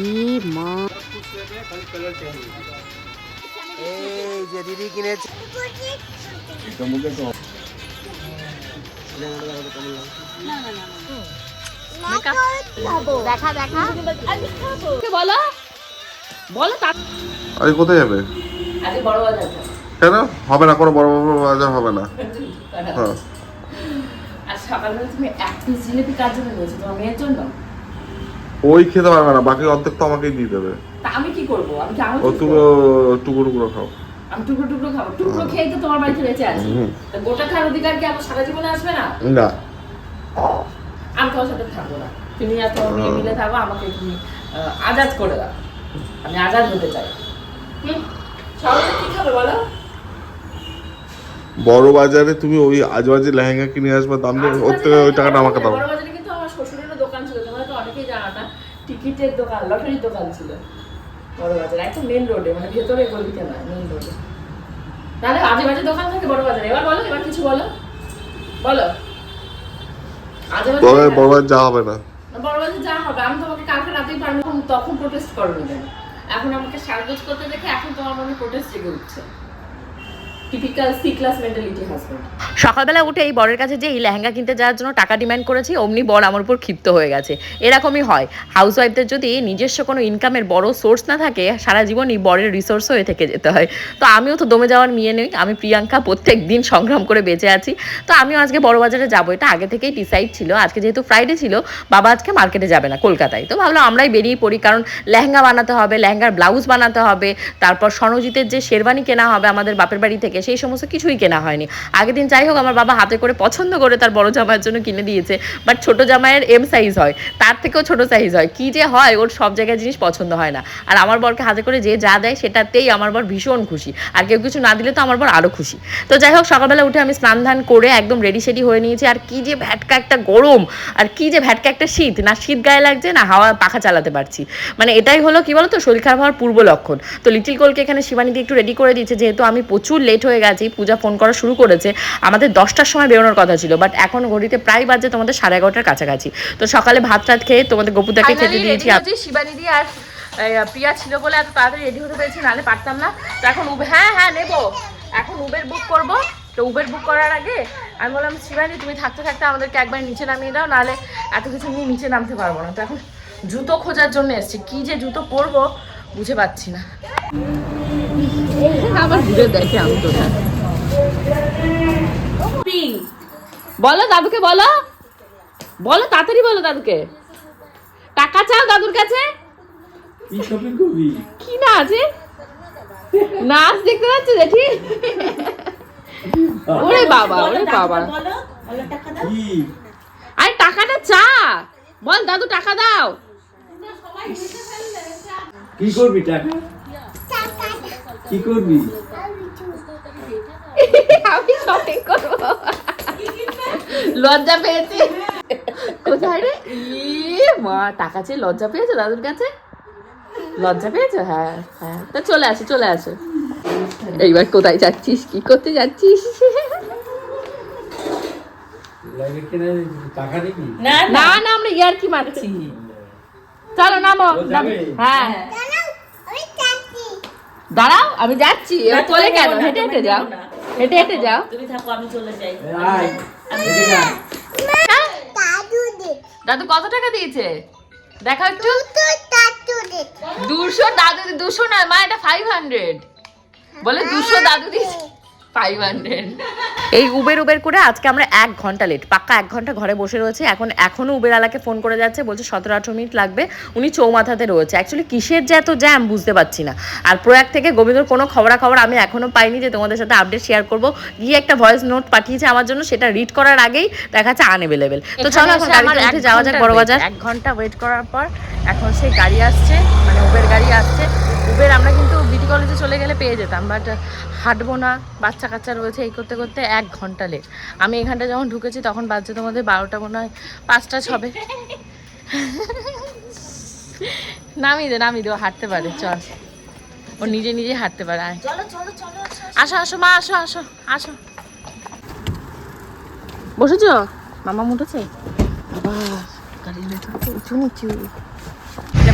ই মা এই যে দিদি কিনেছে দেখা দেখা বলো বলো আজ কোথায় যাবে আজকে বড় বাজার কেন হবে না কোনো বড় বড় বাজার হবে না হ্যাঁ আর সকালবেলা তুমি এক পিস জিলিপি কার জন্য নিয়েছো তোমার মেয়ের জন্য ওই খেতে পারবে না বাকি অর্ধেক তো আমাকেই দিয়ে দেবে। আমি কি করব? আমি কি ও তুমি টুকরো টুকরো খাও। আমি টুকরো টুকরো খাব। টুকরো খেয়ে তো তোমার বাড়িতে বেঁচে আছি। গোটা খাওয়ার অধিকার কি আমার সারা জীবনে আসবে না? না। আমি তোমার সাথে থাকব না। তুমি আর তোমার মেয়ে মিলে থাকো আমাকে তুমি আজাদ করে দাও। আমি আজাদ হতে চাই। হুম? সকালে কি খাবে বলো? বড় বাজারে তুমি ওই আজবাজি লেহেঙ্গা কিনে আসবে দাম দিয়ে ওর থেকে ওই টাকাটা আমাকে দাও বড় বাজারে কিন্তু আমার শ্বশুরেরও দোকান ছিল তোমরা তো অনেকেই জানো না টিকিটের দোকান লটারির দোকান ছিল বড় বাজার একদম মেন রোডে মানে ভেতরে গলিতে না মেন রোডে তাহলে আজে বাজে দোকান থাকে বড় বাজারে এবার বলো এবার কিছু বলো। বলো। আজে বাজে বড় বাজার যা হবে না। বড় বাজার যা হবে। আমি তোমাকে কালকে রাতেই পারমিশন তখন প্রোটেস্ট করো কেন? এখন আমাকে সাজগোজ করতে দেখে এখন তোমার মনে প্রোটেস্ট জেগে উঠছে। সকালবেলা উঠে এই বরের কাছে যে এই লেহেঙ্গা কিনতে যাওয়ার জন্য টাকা ডিমান্ড করেছি, অমনি বর আমার উপর ক্ষিপ্ত হয়ে গেছে। এরকমই হয়। হাউস ওয়াইফদের যদি নিজস্ব কোনো ইনকামের বড় সোর্স না থাকে, সারা জীবনই বরের রিসোর্স হয়ে থেকে যেতে হয়। তো আমিও তো দমে যাওয়ার মেয়ে নেই, আমি প্রিয়াঙ্কা প্রত্যেক দিন সংগ্রাম করে বেঁচে আছি। তো আমিও আজকে বড় বাজারে যাব, এটা আগে থেকেই ডিসাইড ছিল। আজকে যেহেতু ফ্রাইডে ছিল, বাবা আজকে মার্কেটে যাবে না, কলকাতায়। তো ভাবলাম আমরাই বেরিয়ে পড়ি, কারণ লেহেঙ্গা বানাতে হবে, লেহেঙ্গার ব্লাউজ বানাতে হবে, তারপর স্বর্ণজিতের যে শেরবানি কেনা হবে আমাদের বাপের বাড়ি থেকে সেই সমস্ত কিছুই কেনা হয়নি। আগের দিন যাই হোক, আমার বাবা হাতে করে পছন্দ করে তার বড় জামাইয়ের জন্য কিনে দিয়েছে বাট ছোট জামাইয়ের এম সাইজ হয়, তার থেকেও ছোট সাইজ হয়। কি যে হয়, ওর সব জায়গায় জিনিস পছন্দ হয় না। আর আমার বরকে হাতে করে যে যা দেয়, সেটাতেই আমার বর ভীষণ খুশি। আর কেউ কিছু না দিলে তো আমার বর আরও খুশি। তো যাই হোক, সকালবেলা উঠে আমি স্নান ধান করে একদম রেডি সেডি হয়ে নিয়েছি। আর কি যে ভ্যাটকা একটা গরম, আর কি যে ভ্যাটকা একটা শীত, না শীত গায়ে লাগছে, না হাওয়া পাখা চালাতে পারছি। মানে এটাই হলো কি বলতো, শরীর খারাপ হওয়ার পূর্ব লক্ষণ। তো লিটিল কোলকে এখানে শিবানীদি একটু রেডি করে দিয়েছে, যেহেতু আমি প্রচুর লেট হয়ে গেছি পূজা ফোন করা শুরু করেছে আমাদের দশটার সময় বেরোনোর কথা ছিল বাট এখন ঘড়িতে প্রায় বাজে তোমাদের সাড়ে এগারোটার কাছাকাছি। তো সকালে ভাত টাত খেয়ে তোমাদের গপুদাকে খেতে দিয়েছি। শিবানীদি আর প্রিয়া ছিল বলে এত তাড়াতাড়ি রেডি হতে পেরেছি নাহলে পারতাম না। তো এখন উবে হ্যাঁ হ্যাঁ নেব। এখন উবের বুক করব। তো উবের বুক করার আগে আমি বললাম শিবানী তুমি থাকতে থাকতে আমাদেরকে একবার নিচে নামিয়ে দাও নাহলে এত কিছু নিয়ে নিচে নামতে পারব না। তো এখন জুতো খোঁজার জন্য এসছি। কি যে জুতো পরবো বুঝে পাচ্ছি না। আবার ঘুরে দেখে আমি তো বলো দাদুকে বলো। বলো তাড়াতাড়ি বলো দাদুকে। টাকা চাও দাদুর কাছে? কি শপিং করবি? কি না আছে নাচ দেখতে পাচ্ছ দেখি? ওরে বাবা ওরে বাবা। আরে টাকাটা চা। বল দাদু টাকা দাও। কি করবি টাকা? কি করবি? আমি শপিং করব। লজ্জা পেয়েছি। কোথায় রে? ই মা টাকা চেয়ে লজ্জা পেয়েছ দাদুর কাছে? লজ্জা পেয়েছ? হ্যাঁ হ্যাঁ। তা চলে আসো চলে আসো। এইবার কোথায় যাচ্ছিস? কি করতে যাচ্ছিস? না না। আমরা ইয়ার কি মারছি। চলো নামো? হ্যাঁ। দাঁড়াও আমি যাচ্ছি। এবার চলে কেন? হেঁটে হেঁটে যাও। হেঁটে হেঁটে যাও। তুমি থাকো আমি চলে যাই। হ্যাঁ? দাদু কত টাকা দিয়েছে? দেখা একটু। দুশো দাদু দুশো না মা এটা ফাইভ হান্ড্রেড বলে দুশো দাদু দিয়েছে। ফাইভ হান্ড্রেড এই উবের উবের করে আজকে আমরা এক ঘণ্টা লেট পাক্কা এক ঘণ্টা ঘরে বসে রয়েছে। এখন এখনও উবের আলাকে ফোন করে যাচ্ছে বলছে সতেরো আঠেরো মিনিট লাগবে। উনি চৌমাথাতে রয়েছে। অ্যাকচুয়ালি কিসের যে এত জ্যাম বুঝতে পারছি না। আর প্রয়াগ থেকে গোবিন্দর কোনো খবরাখবর আমি এখনও পাইনি যে তোমাদের সাথে আপডেট শেয়ার করব। গিয়ে একটা ভয়েস নোট পাঠিয়েছে আমার জন্য সেটা রিড করার আগেই দেখা যাচ্ছে আনএভেলেবেল তো চলো এখন গাড়িতে উঠে যাওয়া যাক বড় বাজার। এক ঘণ্টা ওয়েট করার পর এখন সেই গাড়ি আসছে মানে উবের গাড়ি আসছে। উবের আমরা কিন্তু বিটি কলেজে চলে গেলে পেয়ে যেতাম বাট হাঁটবো না বাচ্চা কাচ্চা রয়েছে এই করতে করতে এক ঘণ্টা লেট আমি এখানটা যখন ঢুকেছি তখন বাজছে তোমাদের বারোটা মনে হয় পাঁচটা ছবে। নামিয়ে দে নামিয়ে দে হাঁটতে পারে চল। ও নিজে নিজে হাঁটতে পারে আয়। আসো আসো। মা আসো আসো আসো। বসেছ? মামা উঠেছে বাবা তো উঁচু নিচু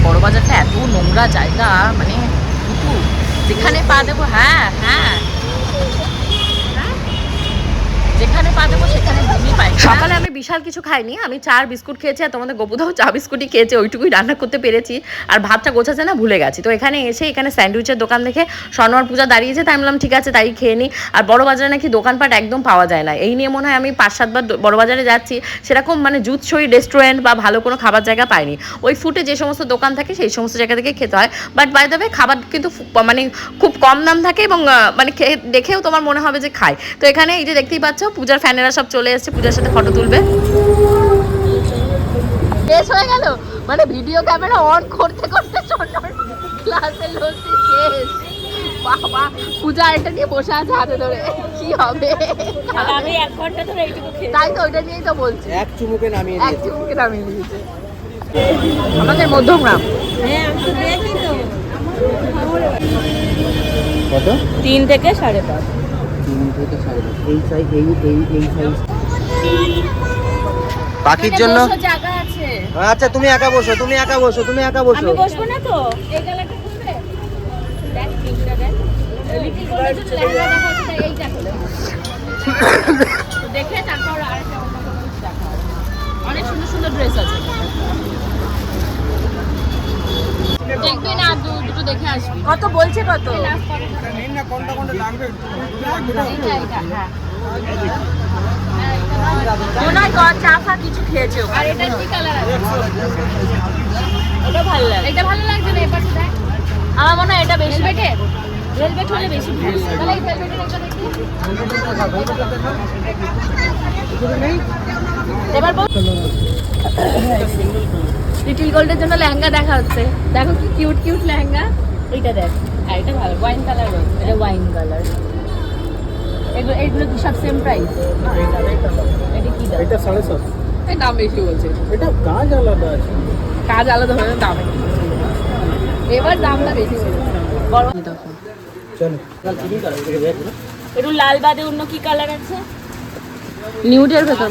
এটা বড় বাজারটা এত নোংরা জায়গা মানে। যেখানে পা দেবো হ্যাঁ হ্যাঁ যেখানে দেবো সকালে আমি বিশাল কিছু খাইনি, আমি চার বিস্কুট খেয়েছি আর তোমাদের গোপুদাও চা বিস্কুটই খেয়েছে, ওইটুকুই রান্না করতে পেরেছি। আর ভাতটা গোছাচ্ছে না ভুলে গেছি। তো এখানে এসে এখানে স্যান্ডউইচের দোকান দেখে স্বর্ণর পূজা দাঁড়িয়েছে, তাই বললাম, ঠিক আছে, তাই খেয়ে নিই আর বড় বাজারে নাকি দোকানপাট একদম পাওয়া যায় না। এই নিয়ে মনে হয় আমি পাঁচ সাতবার বড় বাজারে যাচ্ছি, সেরকম মানে জুৎসই রেস্টুরেন্ট বা ভালো কোনো খাবার জায়গা পাইনি। ওই ফুটে যে সমস্ত দোকান থাকে, সেই সমস্ত জায়গা থেকে খেতে হয়। বাট বাই দ্য খাবার কিন্তু মানে খুব কম দাম থাকে এবং মানে দেখেও তোমার মনে হবে যে খায় তো এখানে এই যে দেখতেই পাচ্ছ, পূজার ফ্যানেরা সব চলে এসেছে পূজার সাথে ফটো তুলবে। শেষ হয়ে গেল? মানে ভিডিও ক্যামেরা অন করতে করতে ক্লাসের লস্যি শেষ। বাবা পূজা এটা নিয়ে বসে আছে হাতে ধরে। কি হবে? আমি এক ঘণ্টা ধরে এইটুকু তাই তো ওইটা নিয়েই তো বলছি। এক চুমুকে নামিয়ে এক চুমুকে নামিয়ে দিয়েছে। আমাদের মধ্যমগ্রাম। হ্যাঁ আমি তো দেখি তো। কত? তিন থেকে সাড়ে পাঁচ তিন থেকে সাড়ে পাঁচ। এই সাইজ এই এই এই সাইজ পাখির জন্য আচ্ছা তুমি একা বসো তুমি একা বসো তুমি একা বসো। আমি বসবো না তো? এই কালারটা খুলবে? দেখ পিঙ্কটা দেখ। লিটিল গোল্ডের জন্য লেহেঙ্গা দেখা এই দেখো। দেখে তারপর দেখা হবে। অনেক সুন্দর সুন্দর ড্রেস আছে। দেখবি না দু- দুটো দেখে আসবি। কত বলছে কত? এইটা, এইটা, হ্যাঁ। মনে হয় ক- চা ফা কিছু খেয়েছে আর এটা কি কালার আছে? এটা ভালো লাগে। এটা ভালো লাগছে না এবার দেখ। আমার মনে হয় এটা বেশি। বেটে ভেলভেট হলে বেশি ভালো তাহলে এই ভেলভেটের একটা দেখি। এবার বল। লিটিল গোল্ডের জন্য লেহেঙ্গা দেখা হচ্ছে। দেখো কি কিউট কিউট লেহেঙ্গা। এইটা দেখ। আর এটা ভালো ওয়াইন কালার রয়েছে এটা ওয়াইন কালার এগুলো এগুলো কি সব সেম প্রাইস এটা কি দাম? এটা সাড়ে সাত। এই দাম বেশি বলছে। এটা কাজ আলাদা আছে। কাজ আলাদা হবে দাম। এবার দামটা বেশি বড় দেখো। একটু লাল বাদে অন্য কি কালার আছে? নিউডের ভেতর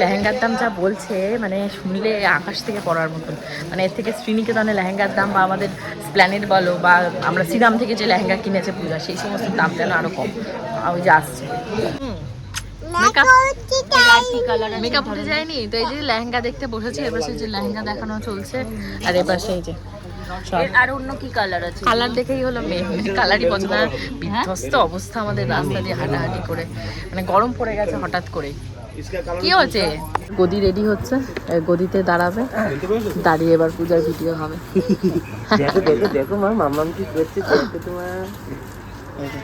লেহেঙ্গার দাম যা বলছে মানে শুনলে আকাশ থেকে পড়ার মতন। মানে এর থেকে শ্রীনিকেতনের লেহেঙ্গার দাম বা আমাদের স্প্ল্যানেট বলো বা আমরা শ্রীরাম থেকে যে লেহেঙ্গা কিনেছে পূজা সেই সমস্ত দাম যেন আরও কম। ওই যে আসছে। মেকআপ মেকআপ উঠে যায়নি? তো এই যে লেহেঙ্গা দেখতে বসেছি এবার সেই যে লেহেঙ্গা দেখানো চলছে। আর এবার সেই যে আর অন্য কি কালার আছে? কালার দেখেই হলো মেয়ে কালারই পছন্দ আর বিধ্বস্ত অবস্থা আমাদের রাস্তা দিয়ে হাঁটাহাঁটি করে। মানে গরম পড়ে গেছে হঠাৎ করে কি হচ্ছে গদি রেডি হচ্ছে গদিতে দাঁড়াবে। দাঁড়িয়ে এবার পূজার ভিডিও হবে। দেখো দেখো দেখো মা মাম্মাম কি করছে দেখো তোমার এবার হবে পূজার ট্রায়াল এই যে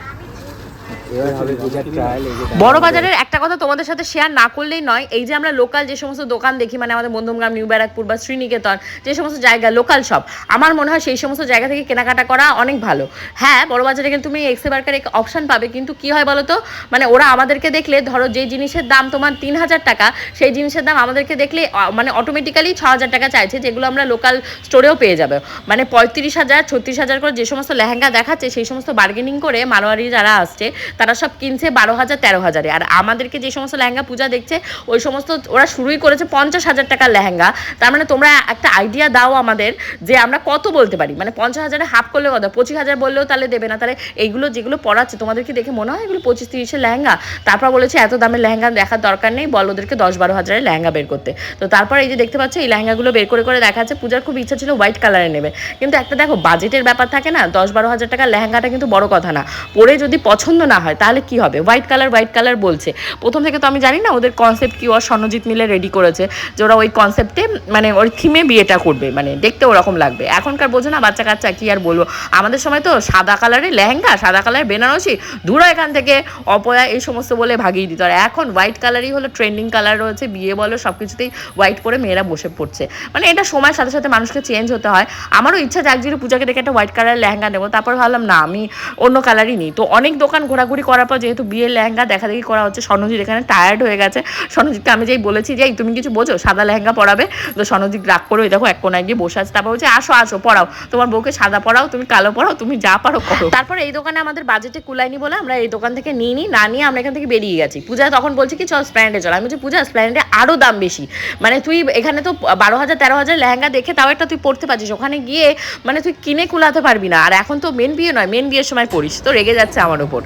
বড় বাজারের একটা কথা তোমাদের সাথে শেয়ার না করলেই নয় এই যে আমরা লোকাল যে সমস্ত দোকান দেখি মানে আমাদের মধ্যমগ্রাম নিউ ব্যারাকপুর বা শ্রীনিকেতন যে সমস্ত জায়গা লোকাল শপ আমার মনে হয় সেই সমস্ত জায়গা থেকে কেনাকাটা করা অনেক ভালো। হ্যাঁ বড় বাজারে কিন্তু তুমি এক্সে বার্কার অপশন পাবে কিন্তু কি হয় বলো তো মানে ওরা আমাদেরকে দেখলে ধরো যে জিনিসের দাম তোমার তিন হাজার টাকা সেই জিনিসের দাম আমাদেরকে দেখলে মানে অটোমেটিক্যালি ছ হাজার টাকা চাইছে যেগুলো আমরা লোকাল স্টোরেও পেয়ে যাবে। মানে পঁয়ত্রিশ হাজার ছত্রিশ হাজার করে যে সমস্ত লেহেঙ্গা দেখাচ্ছে সেই সমস্ত বার্গেনিং করে মারোয়ারি যারা আসছে তারা সব কিনছে বারো হাজার, তেরো হাজারে। আর আমাদেরকে যে সমস্ত লেহেঙ্গা পূজা দেখছে, ওই সমস্ত ওরা শুরুই করেছে পঞ্চাশ হাজার টাকার লেহেঙ্গা। তার মানে তোমরা একটা আইডিয়া দাও আমাদের যে আমরা কত বলতে পারি। মানে পঞ্চাশ হাজারে হাফ করলে কথা, পঁচিশ হাজার বললেও তাহলে দেবে না। তাহলে এইগুলো যেগুলো পড়াচ্ছে তোমাদেরকে দেখে মনে হয় এগুলো পঁচিশ তিরিশের লেহেঙ্গা? তারপর বলেছে এত দামের লেহেঙ্গা দেখার দরকার নেই, বল ওদেরকে দশ বারো হাজারের লেহেঙ্গা বের করতে। তো তারপর এই যে দেখতে পাচ্ছ, এই লেহেঙ্গাগুলো বের করে করে দেখাচ্ছে, পূজার খুব ইচ্ছা ছিল হোয়াইট কালারে নেবে। কিন্তু একটা দেখো বাজেটের ব্যাপার থাকে না, দশ বারো হাজার টাকার লেহেঙ্গাটা কিন্তু বড় কথা না। পরে যদি পছন্দ না হয় তাহলে কি হবে? হোয়াইট কালার হোয়াইট কালার বলছে। প্রথম থেকে তো আমি জানি না, ওদের কনসেপ্ট কি? ওর স্বর্ণজিৎ মিলে রেডি করেছে যে ওরা ওই কনসেপ্টে মানে ওই থিমে বিয়েটা করবে। মানে দেখতে ওরকম লাগবে। এখনকার বোঝো না, বাচ্চা কাচ্চা কি আর বলব? আমাদের সময় তো সাদা কালারের লেহেঙ্গা, সাদা কালার বেনারসি দূর এখান থেকে। অপয়া এই সমস্ত বলে ভাগিয়ে দিত। আর এখন হোয়াইট কালারই হলো ট্রেন্ডিং কালার রয়েছে, বিয়ে বলো সব কিছুতেই হোয়াইট পরে মেয়েরা বসে পড়ছে। মানে এটা সময়ের সাথে সাথে মানুষকে চেঞ্জ হতে হয়। আমারও ইচ্ছা জাগছিল পূজাকে দেখে একটা হোয়াইট কালারের লেহেঙ্গা নেব। তারপর ভাবলাম, না, আমি অন্য কালারই নিই। তো অনেক দোকান ঘোরাঘুরি ঘোরাঘুরি করার পর যেহেতু বিয়ের লেহেঙ্গা দেখা দেখি করা হচ্ছে, স্বর্ণজিৎ এখানে টায়ার্ড হয়ে গেছে। স্বর্ণজিৎকে আমি যেই বলেছি যে তুমি কিছু বোঝো? সাদা লেহেঙ্গা পরাবে? তো স্বর্ণজিৎ রাগ করে ওই দেখো এক কোনায় গিয়ে বসে আছে। তারপর বলছে, আসো আসো পড়াও তোমার বউকে সাদা পড়াও তুমি কালো পড়াও তুমি যা পারো করো। তারপর এই দোকানে আমাদের বাজেটে কুলাইনি বলে আমরা এই দোকান থেকে নিই, নি না নিয়ে আমরা এখান থেকে বেরিয়ে গেছি। পূজা তখন বলছে কি, চল স্প্ল্যান্ডে চল। আমি বলছি, পূজা স্প্ল্যান্ডে আরও দাম বেশি। মানে তুই এখানে তো বারো হাজার, তেরো হাজার লেহেঙ্গা দেখে তাও একটা তুই পড়তে পারছিস। ওখানে গিয়ে মানে তুই কিনে কুলাতে পারবি না। আর এখন তো মেন বিয়ে নয় মেন বিয়ের সময় পড়িস। তো রেগে যাচ্ছে আমার ওপর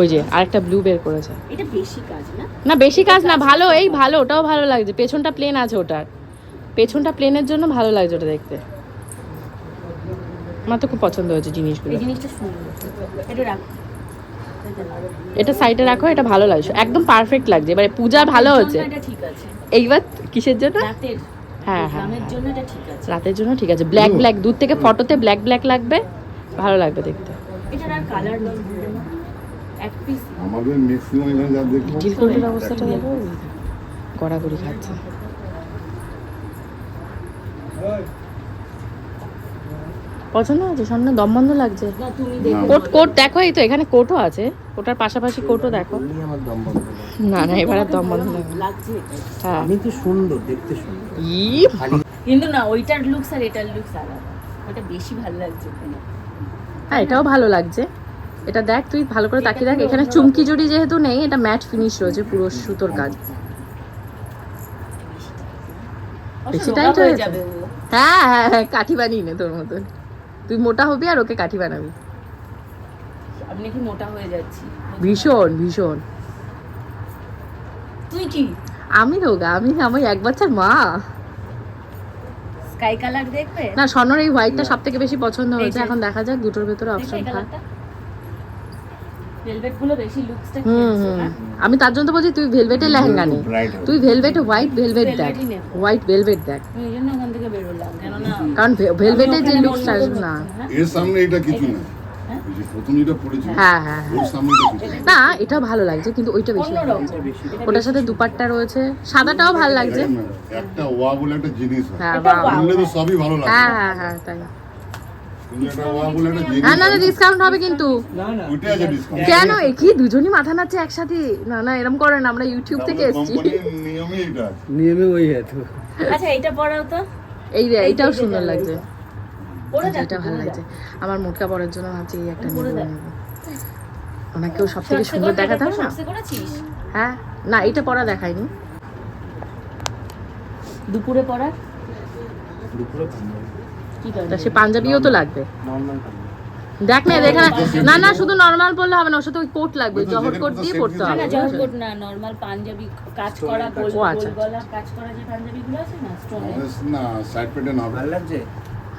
ওই যে আরেকটা ব্লু বের করেছে। এটা বেশি কাজ না? না বেশি কাজ না ভালো এই ভালো ওটাও ভালো লাগছে। পেছনটা প্লেন আছে ওটার। পেছনটা প্লেনের জন্য ভালো লাগছে ওটা দেখতে। আমার তো খুব পছন্দ হয়েছে জিনিসগুলো। এই জিনিসটা সুন্দর। এটা সাইডে রাখো এটা ভালো লাগছে। একদম পারফেক্ট লাগছে। এবারে পূজা ভালো হচ্ছে। এটা ঠিক আছে। এইবার কিসের জন্য? রাতের হ্যাঁ হ্যাঁ জন্য ঠিক আছে। রাতের জন্য ঠিক আছে। ব্ল্যাক ব্ল্যাক দূর থেকে ফটোতে ব্ল্যাক ব্ল্যাক লাগবে? ভালো লাগবে দেখতে। এটার আর কালার নেই। এক পিস আমাদের ম্যাক্সিমাম এখানে যা দেখব অবস্থাটা দেখো গড়াগড়ি খাচ্ছে। পছন্দ হয়েছে সামনে দম বন্ধ লাগছে। না কোট কোট দেখো এই তো এখানে কোটও আছে। ওটার পাশাপাশি কোটও দেখো। আমার দম না না এবার আর দম বন্ধ লাগছে। হ্যাঁ। আমি তো সুন্দর দেখতে সুন্দর। ই কিন্তু না ওইটার লুকস আর এটার লুকস আলাদা। ওটা বেশি ভালো লাগছে হ্যাঁ এটাও ভালো লাগছে। এটা দেখ তুই ভালো করে তাকিয়ে দেখ এখানে চুমকি জুড়ি যেহেতু নেই এটা ম্যাট ফিনিশ রয়েছে পুরো সুতোর কাজ। বেশি টাইট হয়ে যাবে হ্যাঁ হ্যাঁ হ্যাঁ কাঠি বানিয়ে নে তোর মতন। তুই মোটা হবি আর ওকে কাঠি বানাবি। আপনি কি মোটা হয়ে যাচ্ছি? ভীষণ ভীষণ। তুই কি? আমি রোগা আমি আমি এক বাচ্চার মা। স্কাই কালার দেখবে? না স্বর্ণর এই হোয়াইটটা সব থেকে বেশি পছন্দ হয়েছে। এখন দেখা যাক দুটোর ভেতরে অপশন থাক আমি তার জন্য বলছি তুই ভেলভেটের লেহেঙ্গা নে। তুই ভেলভেটে হোয়াইট ভেলভেট দেখ। হোয়াইট ভেলভেট দেখ। কারণ ভেলভেটে যে অন্য আসবে না। হ্যাঁ? এর সামনে এটা কিছু না না। না এটা ভালো লাগছে কিন্তু ওইটা বেশি ভালো ওটার সাথে দুপাট্টা রয়েছে সাদাটাও ভালো লাগছে। না, একটা ওয়া বলে একটা জিনিস হ্যাঁ। তো সবই ভালো লাগে হ্যাঁ হ্যাঁ হ্যাঁ তাই। কিন্তু একটা ওয়া বলে একটা জিনিস হ্যাঁ না না ডিসকাউন্ট হবে কিন্তু। না না। ওইটাই আছে ডিসকাউন্ট কেন? এ কি? দুজনই মাথা নাচছে একসাথে? না না এরকম করেন আমরা ইউটিউব থেকে এসেছি। কোম্পানির নিয়মই এটা আছে। নিয়মে ওই আচ্ছা এটা পরাও তো। এই রে সুন্দর লাগছে। আচ্ছা, ভালো লাগছে। আমার মোটকা পরার জন্য ভাবছি এই একটা নেব নেব ওনাকেও সব থেকে সুন্দর দেখাতে হবে না? হ্যাঁ? না এটা পরা দেখায়নি দুপুরে পড়া তা সে পাঞ্জাবিও তো লাগবে। দেখ না এখানে না না শুধু নর্মাল পরলে হবে না ওর সাথে ওই কোট লাগবে জহর কোট দিয়ে দিয়ে হবে। না জল কোট না নরমাল পাঞ্জাবি কাজ করা গোল ও, আচ্ছা, গোল গলা কাজ করা যে পাঞ্জাবি গুলো আছে না স্টোনে না সাইড পেটে না ভালো লাগছে?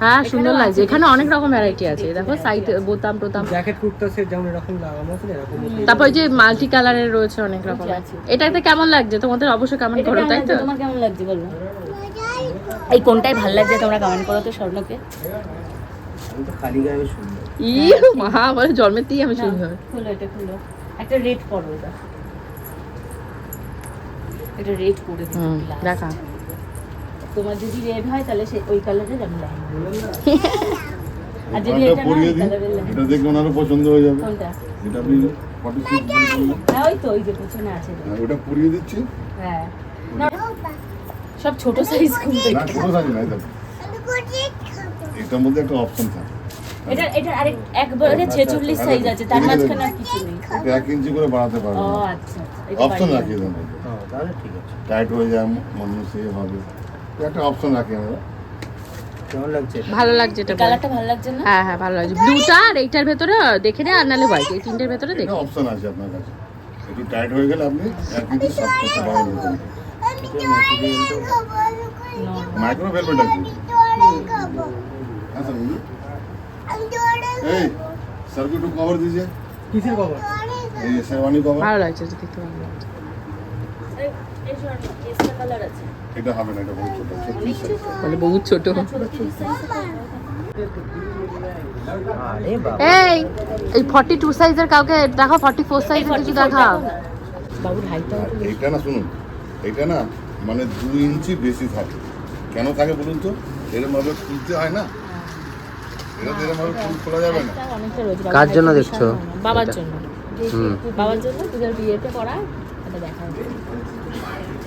হ্যাঁ সুন্দর লাগছে। এখানে অনেক রকম ভ্যারাইটি আছে। দেখো সাইড বোতাম টোতাম। জ্যাকেট কুর্তা সে যেমন এরকম লাগানো আছে এরকম তারপর ওই যে মাল্টি কালারের রয়েছে অনেক রকম আছে। এটাতে কেমন লাগছে? তোমাদের অবশ্যই কমেন্ট এটা করো তাই তো? তোমার কেমন লাগছে বলো? এই কোনটাই ভালো লাগছে তোমরা কমেন্ট করো তো স্বর্ণকে। আমি খালি গায়ে সুন্দর। ই বলে আমি খুলো এটা খুলো। একটা রেড করো এটা। এটা রেড করে দিই হুম দেখা। তোমার যদি রেড হয় তাহলে সে ওই কালারের আমি লেহেঙ্গা আর যদি এটা এটা না পরিয়ে ওই দিই কালারের লেহেঙ্গা এটা দেখে ওনারও পছন্দ হয়ে যাবে। কোনটা? এটা আপনি ফটো শুট হ্যাঁ ওই তো ওই যে পিছনে আছে। ওটা পরিয়ে দিচ্ছি। হ্যাঁ। সব ছোট সাইজ খুলবে না ছোট সাইজ নাই দেখো। এটার মধ্যে একটা অপশন থাকে। এটা এটা আরেক একবারে সাইজ আছে তার মাঝখানে আর কিছু নেই। এটা এক ইঞ্চি করে বাড়াতে ও আচ্ছা অপশন রাখিয়ে দেন। তাহলে ঠিক আছে। টাইট হয়ে যায় মানুষ হবে। একটা অপশন রাখি আমরা। ভালো লাগছে এটা হ্যাঁ হ্যাঁ ভালো লাগছে। ব্লুটা এইটার ভেতরে দেখে নে আর নালে হোয়াইট এই তিনটার ভেতরে দেখে এটা হবে না এটা বহুত ছোট সাইজ। বহুত ছোট। এই এই ফর্টি টু সাইজের কাউকে ফর্টি ফোর সাইজের কিছু দেখাও। বাবুর হাইটটা এইটা না শুনুন এইটা না মানে দু ইঞ্চি বেশি থাকে। কেন থাকে বলুন তো? এরকম ভাবে খুলতে হয় না? তো এরকম ভাবে ফুল খোলা যাবে না। কার জন্য দেখছ? বাবার জন্য। বাবার জন্য পূজার বিয়েতে পড়া এটা দেখা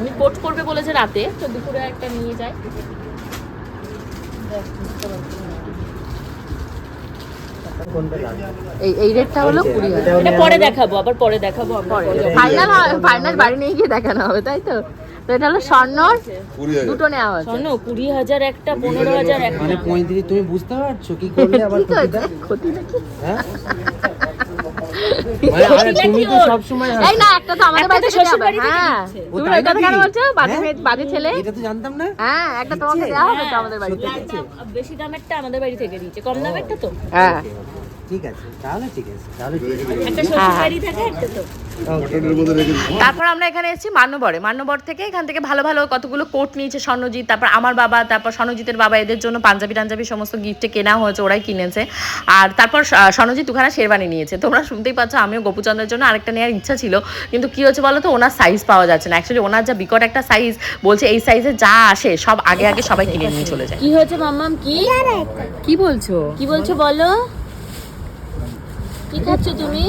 উনি কোট করবে বলেছে রাতে তো দুপুরে একটা নিয়ে যায়। এই এই রেটটা হলো কুড়ি হাজার। এটা পরে দেখাবো আবার পরে দেখাবো পরে ফাইনাল ফাইনাল বাড়ি নিয়ে গিয়ে দেখানো হবে তাই তো? তো এটা হলো স্বর্ণর দুটো নেওয়া হয়েছে। কুড়ি হাজার একটা পনেরো হাজার একটা। মানে পঁয়ত্রিশ তুমি বুঝতে পারছ? কি করলে আবার কি? ক্ষতি নাকি? হ্যাঁ মানে আরে তুমি তো সবসময় এই না একটা তো আমাদের বাড়িতে শ্বশুর বাড়ি থেকে হ্যাঁ। তুমি তাই কেন বলছো? বাজে হ্যাঁ? বাজে ছেলে। এটা তো জানতাম না। হ্যাঁ একটা তোমাকে দেওয়া হবে তো আমাদের বাড়িতে বেশি দামেরটা আমাদের বাড়ি থেকে দিয়েছে কম দামেরটা তো। হ্যাঁ। ঠিক আছে তাহলে ঠিক আছে তাহলে দিবো। তারপর আমরা এখানে এসেছি মান্যবরে। মান্যবর থেকে এখান থেকে ভালো ভালো কতগুলো কোট নিয়েছে স্বর্ণজিৎ তারপর আমার বাবা তারপর স্বর্ণজিতের বাবা এদের জন্য পাঞ্জাবি টাঞ্জাবি সমস্ত গিফটে কেনা হয়েছে ওরাই কিনেছে। আর তারপর স্বর্ণজিৎ দুখানা শেরবানি নিয়েছে। তোমরা শুনতেই পাচ্ছ আমিও গোপুচন্দ্রের জন্য আরেকটা নেওয়ার ইচ্ছা ছিল কিন্তু কি হচ্ছে বলো তো ওনার সাইজ পাওয়া যাচ্ছে না। অ্যাকচুয়ালি ওনার যা বিকট একটা সাইজ বলছে এই সাইজে যা আসে সব আগে আগে সবাই কিনে নিয়ে চলে যায়। কি হয়েছে মাম্মাম কি? কি বলছো? কি বলছো বলো? কি খাচ্ছ তুমি?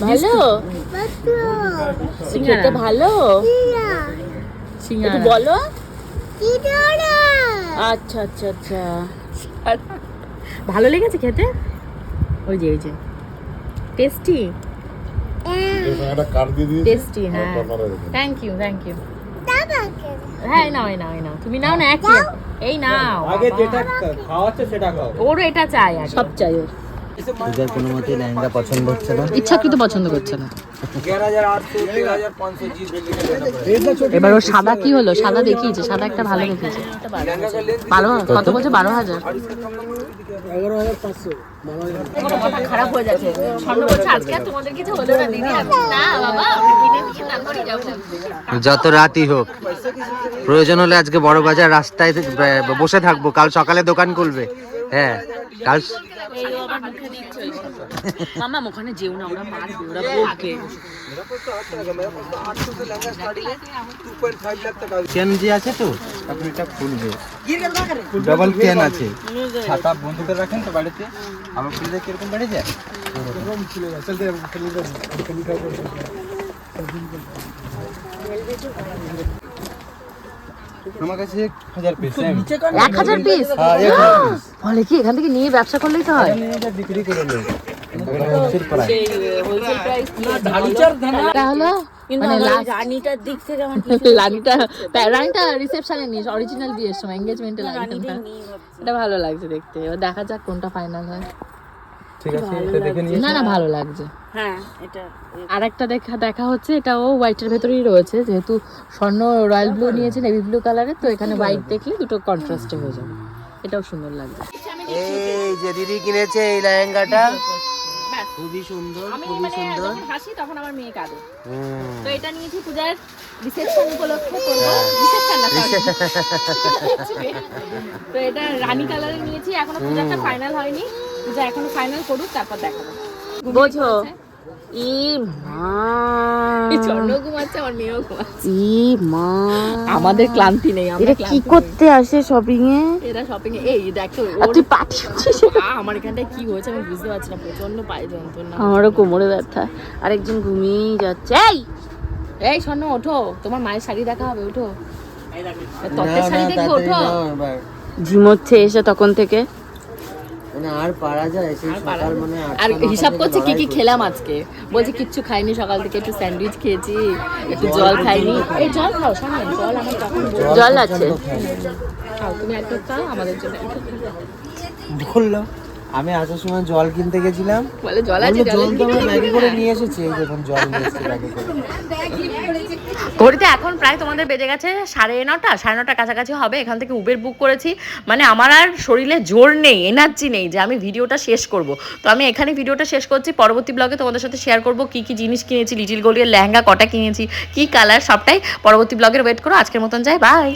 ভালো? খেতে ভালো? একটু বলো। আচ্ছা আচ্ছা আচ্ছা। ভালো লেগেছে খেতে? ওই যে ওই যে। টেস্টি টেস্টি হ্যাঁ। থ্যাংক ইউ থ্যাংক ইউ এই নাও এই নাও এই নাও। তুমি নাও না একই এই নাও আগে যেটা খাওয়াচ্ছে সেটা খাও। ওর এটা চাই আগে। সব চাই ওর। পূজার কোনো মতেই লেহেঙ্গা পছন্দ হচ্ছে না। ইচ্ছাকৃত পছন্দ করছে না। এবার ওর সাদা কি হলো? সাদা দেখিয়েছে সাদা একটা ভালো দেখিয়েছে। বারো কত? বলছে? বারো হাজার? এগারো হাজার পাঁচশো মাথা খারাপ হয়ে যাচ্ছে। আজকে তোমাদের কিছু হলো না দিদি না বাবা কিনে নিয়ে তারপরে যাব যত রাতই হোক প্রয়োজন হলে আজকে বড় বাজার রাস্তায় বসে থাকব। কাল সকালে দোকান খুলবে। হ্যাঁ কাল মামা ওখানে যেও না ওরা মারবে ওরা বলবে চেন যে আছে তো আপনি এটা খুলবে। ডাবল চেন আছে। ছাতা বন্ধুকে রাখেন তো বাড়িতে। আমার খুললে কীরকম বেড়ে যায়? আমার কাছে এক হাজার পিস এক হাজার পিস হ্যাঁ বলে কি এখান থেকে নিয়ে ব্যবসা করলেই তো হয়? বিক্রি করে নেই কিন্তু মানে অরিজিনাল বিয়ের সময় এঙ্গেজমেন্টে এটা ভালো লাগছে দেখতে। এবার দেখা যাক কোনটা ফাইনাল হয়। ঠিক আছে এটা দেখে নিয়ে না না ভালো লাগছে। হ্যাঁ এটা আর একটা দেখা দেখা হচ্ছে এটাও হোয়াইটের ভেতরেই রয়েছে যেহেতু স্বর্ণ রয়্যাল ব্লু নিয়েছে নেভি ব্লু কালারের তো এখানে হোয়াইট দেখলে দুটো কন্ট্রাস্টে হয়ে যাবে। এটাও সুন্দর লাগছে। এই যে দিদি কিনেছে এই লেহেঙ্গাটা। খুবই সুন্দর খুবই মানে সুন্দর। যখন হাসি তখন আমার মেয়ে কাঁদে। তো এটা নিয়েছি পূজার রিসেপশন উপলক্ষে করব রিসেপশন না তো এটা রানী কালারের নিয়েছি এখনও পূজাটা ফাইনাল হয়নি। পূজা এখনও ফাইনাল করুক তারপর দেখাবো। বোঝো। ই মা। স্বর্ণ ঘুমাচ্ছে আমার মেয়েও ঘুমাচ্ছে। ই মা। আমাদের ক্লান্তি নেই আমরা কি করতে আসে শপিং এ এরা শপিং এ এই দেখো তুই পাঠিয়েছিস আমার এখানটায় কি হয়েছে আমি বুঝতে পারছি না প্রচণ্ড পায়ে যন্ত্রণা আমারও কোমরে ব্যথা। আরেকজন ঘুমিয়ে যাচ্ছে। এই! এই স্বর্ণ ওঠো। তোমার মায়ের শাড়ি দেখা হবে ওঠো। তত্ত্বের শাড়ি দেখবে ওঠো। ঝিমোচ্ছে এসে তখন থেকে। মানে আর পারা যায় সেই সকাল মানে আর হিসাব করছে কি কি খেলাম আজকে? বলছে কিচ্ছু খাইনি সকাল থেকে একটু স্যান্ডউইচ খেয়েছি একটু জল খাইনি। এই জল খাও শোনো জল আমার তখন জল আছে? খাও তুমি একটা খাও আমাদের জন্য বলল আমি আসার সময় জল কিনতে গেছিলাম। বলে জল আছে জল জল তো আমরা ব্যাগে করে নিয়ে এসেছি এই দেখুন জল নিয়ে এসেছি ব্যাগে করে। ঘড়িতে এখন প্রায় তোমাদের বেজে গেছে সাড়ে নটা সাড়ে নটা কাছাকাছি হবে। এখান থেকে উবের বুক করেছি। মানে আমার আর শরীরে জোর নেই এনার্জি নেই যে আমি ভিডিওটা শেষ করব। তো আমি এখানে ভিডিওটা শেষ করছি। পরবর্তী ব্লগে তোমাদের সাথে শেয়ার করব কি কি জিনিস কিনেছি লিটিল গোলিয়ার লেহেঙ্গা কটা কিনেছি, কি কালার সবটাই। পরবর্তী ব্লগের ওয়েট করো। আজকের মতন যাই বাই